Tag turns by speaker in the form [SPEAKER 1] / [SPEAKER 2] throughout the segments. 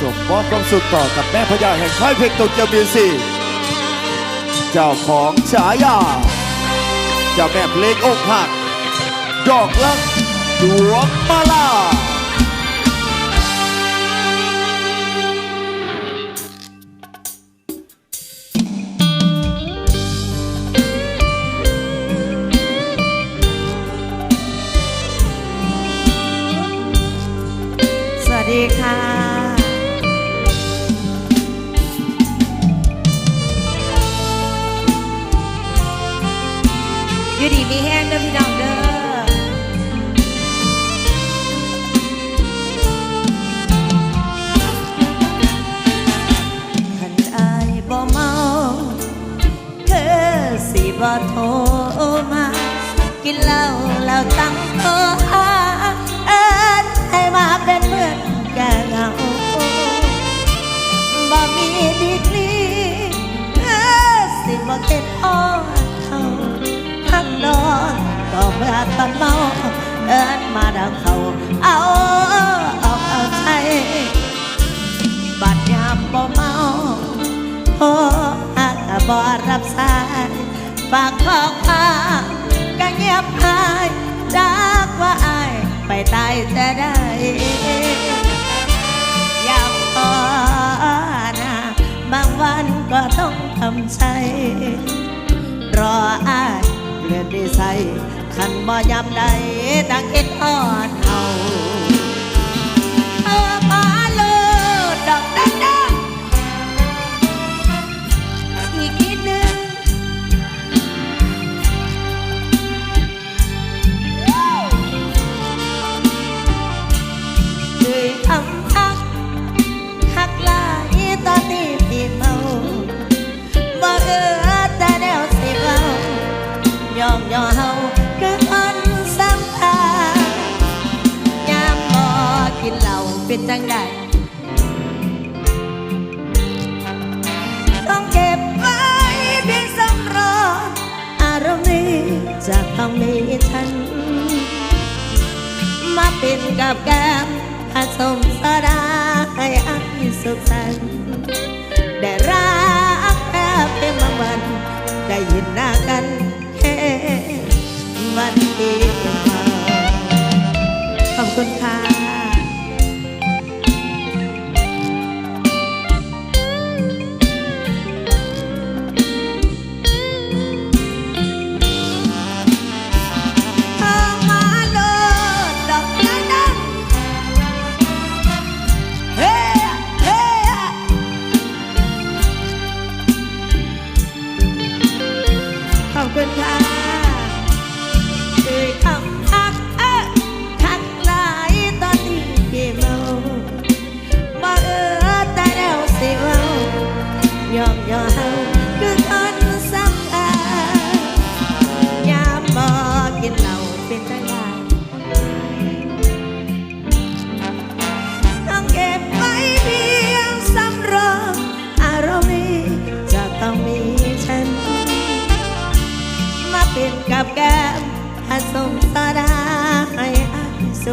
[SPEAKER 1] ส่งมอบความสุขต่อกับแม่พญาแห่งค่ายเพลงโตเกียวเบียซีเจ้าของฉายาเจ้าแม่เพลงอกหัก ดอกลักดวงมาลา
[SPEAKER 2] สวัสดีค่ะ อยู่ดีมีแห้งเด้อพี่น้องเด้อคันอายบ่เมาเธอสิบ่โทรมา กินเหล้าแล้วตั้ง บ่รับสายฝากข้อความก็เงียบหายจากว่าอายไปตายจะได้อยากขอนะบางวันก็ต้องทำใจรออายเลี่ยนดีใส่คันบ่ยำใดดังคิดอ่อน ต้องมีฉัน มาเป็นกับแก้มผสมสดาให้อันสุขสันต์ได้รักแค่เพียงบางวัน ได้ยินหน้ากันแค่วันเดียวขอบคุณค่ะ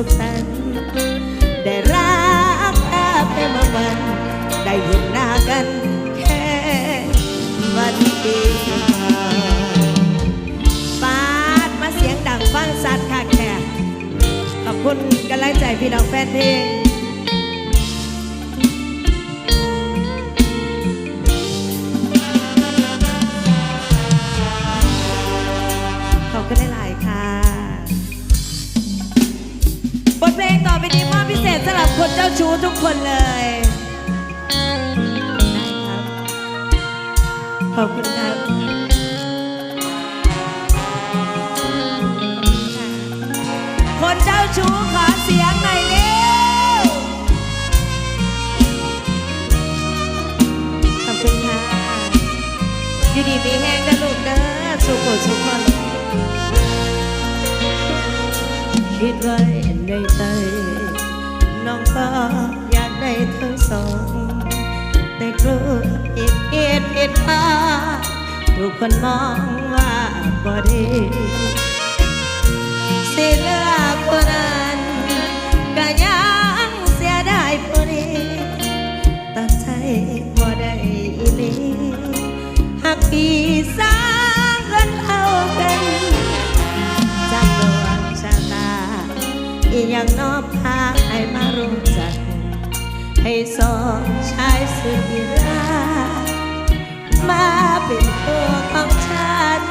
[SPEAKER 2] ขสันต์ได้รักแค่เพียงบาวัน ได้เห็นหน้ากันแค่วันเดียวฟาดมาเสียงดังฟังสัตว์ค่ะแค่ขอบคุณกันไล่ใจพี่น้องแฟนเพลง ชูทุกคนเลย เพื่อเอ็ดเอ็ดเอ็ดอาทุกคนมองว่าบ่ดีสิเลือกคนนั้นก็ยังเสียดายพอดีตัดใจพอได้อีลีหักปีสากันเอากันจากดวงชะตาอีย่างนอบ ให้สองชายสุดที่รักมาเป็นตัวของฉัน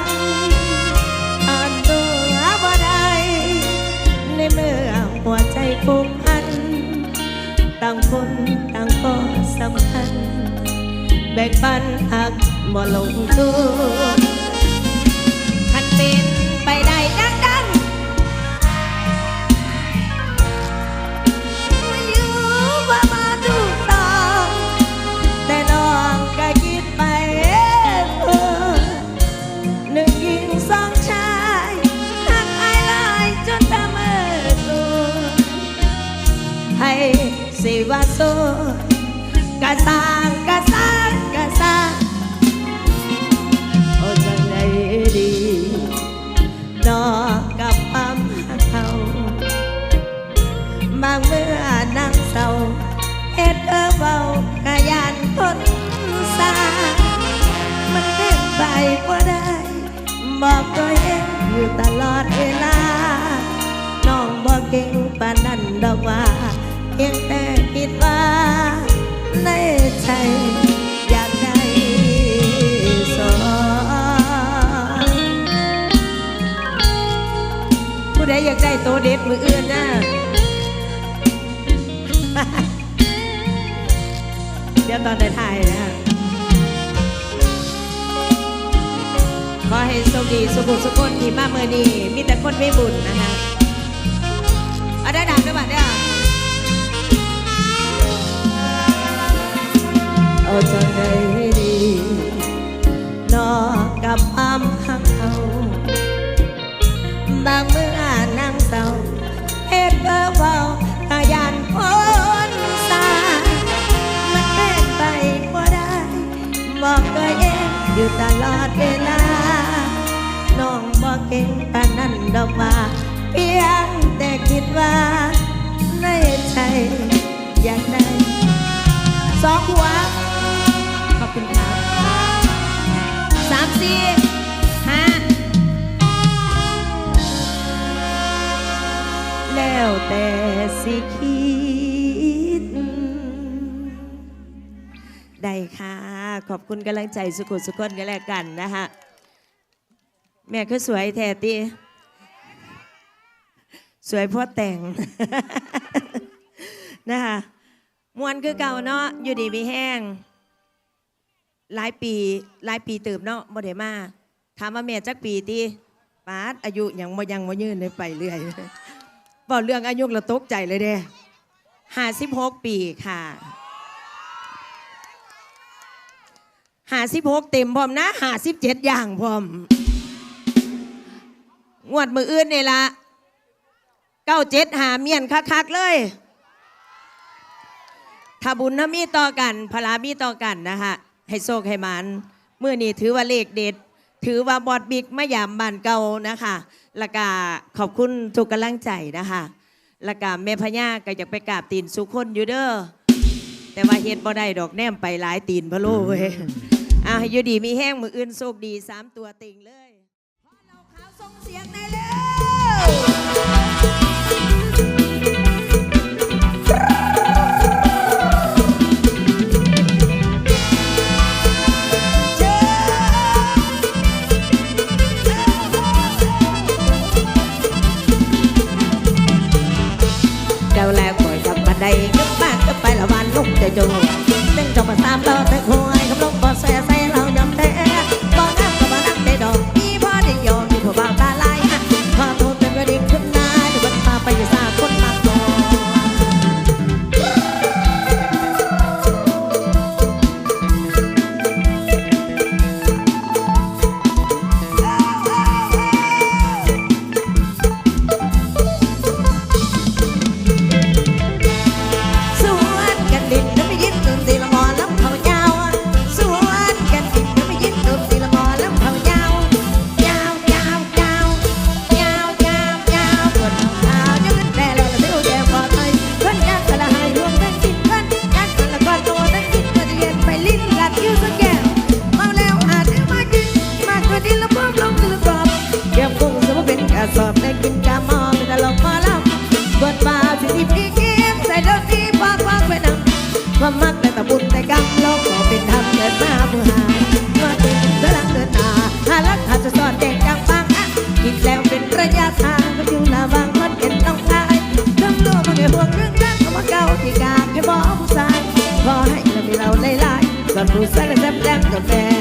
[SPEAKER 2] ตอนตัวบ่ได้ในเมื่อหัวใจผูกพัน ต่างคนต่างก็สำคัญ แบ่งปันหักบ่ลงทุนคันเป็นไปได้ โซกะสร้างกะสร้างกะสร้างโอ้จังไดดีนอกกับความหักเขาบางเมื่อนางเศร้าเฮ็ดเออเบากะยานคนสามันเป็นไปบ่ได้ บอกตัวเองอยู่ตลอดเวลา น้องบอกเก่งปานนั้นดอกว่าเพียง ใจอยากได้สองผู้ใดอยากได้โตเด็ดมืออื่นนะเดี๋ยวตอนได้ถ่ายนะขอให้โชคดีสุขสุขคนที่มาเมื่อนี้มีแต่คนไม่บุญนะคะเอาได้ดังด้วยบัดเนี่ยเอ จังได้ดี นอกกับความหักเขาบางเมื่อนางเศร้าเฮ็ดเบ้อเบาตายานคนสามันเป็นไปบ่ได้บอกตัวเองอยู่ตลอดเวลา น้องบอกเก่งปานนั้นดอกว่า เพียงแต่คิดว่า สี่ห้าแล้วแต่สิคิด ได้ค่ะ ขอบคุณกำลังใจสุขุสุขคนกันแล้วกันนะคะแม่ก็สวยแท้ตีสวยเพราะแต่ง นะคะมวนคือเก่าเนาะอยู่ดีมีแห้ง หลายปีหลายปีเติบเนาะบ่ได้มาถามว่าแม่จักปีตีปาดอายุยังบ่ยังบ่ยืนเลยไปเรื่อยบอกเรื่องอายุเราตกใจเลยเด้ห้าสิบหกปีค่ะหาสิบหกเต็มพร้อมนะหาสิบเจ็ดอย่างพร้อมงวดมืออื่นนี่ละเก้าเจ็ดหาเมียนคักๆเลยถ้าบุญถ้ามีต่อกันพลามีต่อกันนะคะ ให้โชคให้มันเมื่อนี้ถือว่าเลขเด็ด ถือว่าบอดบิ๊กมายามบ้านเก่านะคะแล้วก็ขอบคุณทุกกำลังใจนะคะแล้วก็แม่พญาก็อยากไปกราบตีนสุคนอยู่เด้อแต่ว่าเฮ็ดบ่ได้ดอกแนมไปหลายตีนพะโลเว้ยอะอยู่ดีมีแห้งมืออื่นโชคดีสามตัวต็งเลยพอเราขาวส่งเสียงในเร็ว ละวันจะจงเต้นจบมาสามต่อแต่หวยกำลัง สิบกี่กิมใส่ดนตรีปักปัเไปนำความมักแต่ตะบุญแต่กำลงก็เป็นธรรมเกิดมาเมื่อหามาถึงตะลังเดินหนาหาลักหาจะสอนแดงจังปังอะกินแล้วเป็นระยะทางก็อยู่หน้าบางมันเป็นต้องตายจำตัวมาแก่ห่วงเรื่องรักเอามาเก่าที่กาแค่บอกผู้ชายขอให้เรามีเราไล่ไล่ส่วนผู้ชายเละแซ่บแซ่บกับแม